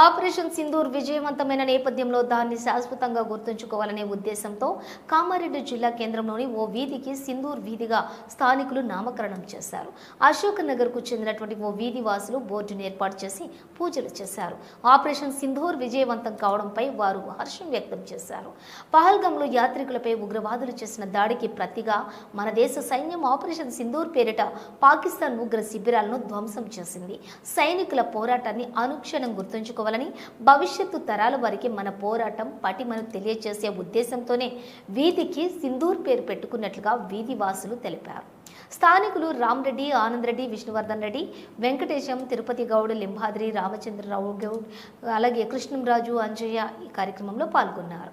Operation Sindoor విజయవంతమైన నేపథ్యంలో దాన్ని శాశ్వతంగా గుర్తుంచుకోవాలనే ఉద్దేశంతో కామారెడ్డి జిల్లా కేంద్రంలోని ఓ వీధికి సింధూర్ వీధిగా స్థానికులు నామకరణం చేశారు. అశోక్ నగర్కు చెందినటువంటి ఓ వీధి వాసులు బోర్డును ఏర్పాటు చేసి పూజలు చేశారు. ఆపరేషన్ సింధూర్ విజయవంతం కావడంపై వారు హర్షం వ్యక్తం చేశారు. పహల్గంలో యాత్రికులపై ఉగ్రవాదులు చేసిన దాడికి ప్రతిగా మన దేశ సైన్యం ఆపరేషన్ సింధూర్ పేరిట పాకిస్తాన్ ఉగ్ర శిబిరాలను ధ్వంసం చేసింది. సైనికుల పోరాటాన్ని అనుక్షణం గుర్తుంచుకో గుర్తుంచుకోవాలని భవిష్యత్తు తరాల వారికి మన పోరాటం పటిమను తెలియజేసే ఉద్దేశంతోనే వీధికి సింధూర్ పేరు పెట్టుకున్నట్లుగా వీధి వాసులు తెలిపారు. స్థానికులు రామరెడ్డి ఆనందరెడ్డి విష్ణువర్ధన్ రెడ్డి వెంకటేశం తిరుపతి గౌడ్ లింబాద్రి రామచంద్రరావు గౌడ్ అలాగే కృష్ణంరాజు అంజయ్య ఈ కార్యక్రమంలో పాల్గొన్నారు.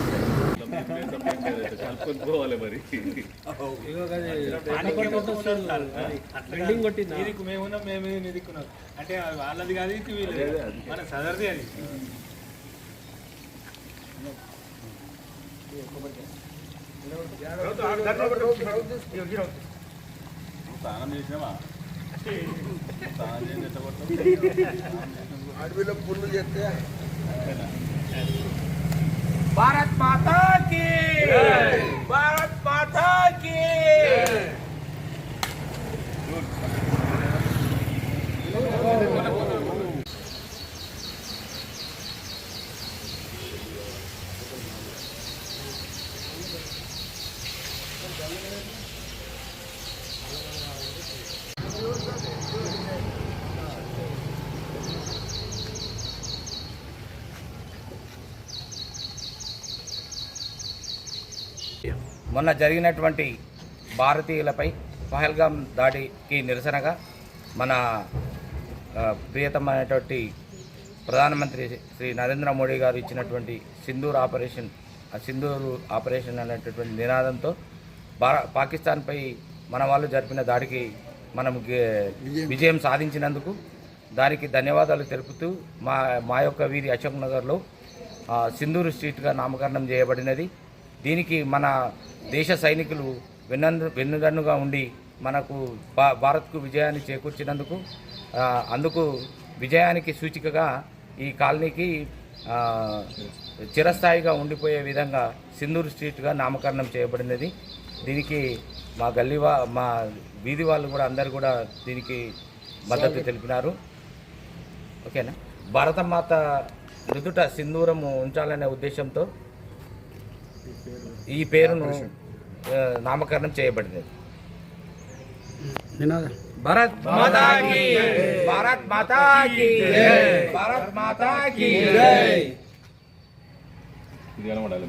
బిల్డింగ్ కొట్టింది నీకు మేమున్నాం మేము అంటే వాళ్ళది కాదు వీళ్ళది మన సదర్ది అది స్నానం చేసినావా అడవిలో పుల్లు చేస్తే भारत माता की भारत माता की Thank you. మొన్న జరిగినటువంటి భారతీయులపై పహల్గాం దాడికి నిరసనగా మన ప్రియతమైనటువంటి ప్రధానమంత్రి శ్రీ నరేంద్ర మోడీ గారు ఇచ్చినటువంటి సింధూర్ ఆపరేషన్ ఆ సింధూర్ ఆపరేషన్ అనేటటువంటి నినాదంతో భార పాకిస్తాన్పై మన వాళ్ళు జరిపిన దాడికి మనం గే- విజయం. సాధించినందుకు దానికి ధన్యవాదాలు తెలుపుతూ మా మా యొక్క వీధి అశోక్ నగర్లో ఆ, సింధూరు స్ట్రీట్గా నామకరణం చేయబడినది. దీనికి మన దేశ సైనికులు వెన్నందు వెన్నుదన్నుగా ఉండి మనకు భా భారత్కు విజయాన్ని చేకూర్చినందుకు అందుకు విజయానికి సూచికగా ఈ కాలనీకి చిరస్థాయిగా ఉండిపోయే విధంగా సింధూరు స్ట్రీట్గా నామకరణం చేయబడినది. దీనికి మా గల్లీ మా వీధి వాళ్ళు కూడా అందరు కూడా దీనికి మద్దతు తెలిపినారు. ఓకేనా? భారతమాత నుదుట సింధూరము ఉంచాలనే ఉద్దేశంతో ఈ పేరును ఆ, నామకరణం చేయబడినది భారత్ మాతా కీ భారత్ మాతా కీ భారత్ మాతా కీ ఇది కనబడాలి